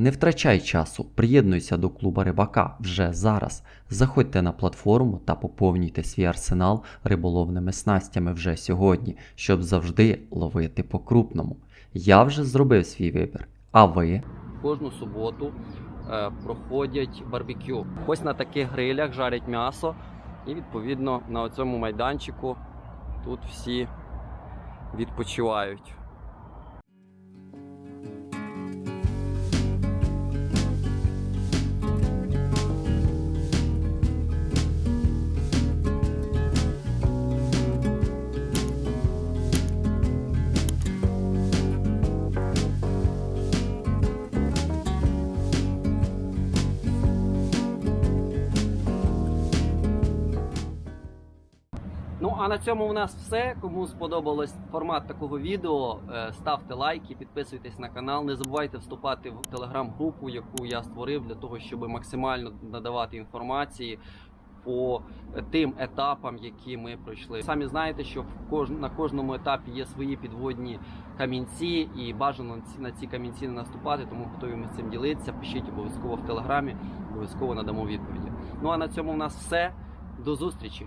Не втрачай часу, приєднуйся до клуба рибака вже зараз. Заходьте на платформу та поповнюйте свій арсенал риболовними снастями вже сьогодні, щоб завжди ловити по крупному. Я вже зробив свій вибір. А ви? Кожну суботу е, проходять барбекю. Ось на таких грилях жарять м'ясо, і відповідно на цьому майданчику тут всі відпочивають. А на цьому у нас все. Кому сподобалось формат такого відео, е, ставте лайки, підписуйтесь на канал. Не забувайте вступати в телеграм-групу, яку я створив для того, щоб максимально надавати інформації по тим етапам, які ми пройшли. Самі знаєте, що на кожному етапі є свої підводні камінці, і бажано на ці камінці не наступати, тому готові ми з цим ділитися. Пишіть обов'язково в телеграмі, обов'язково надамо відповіді. Ну а на цьому у нас все. До зустрічі!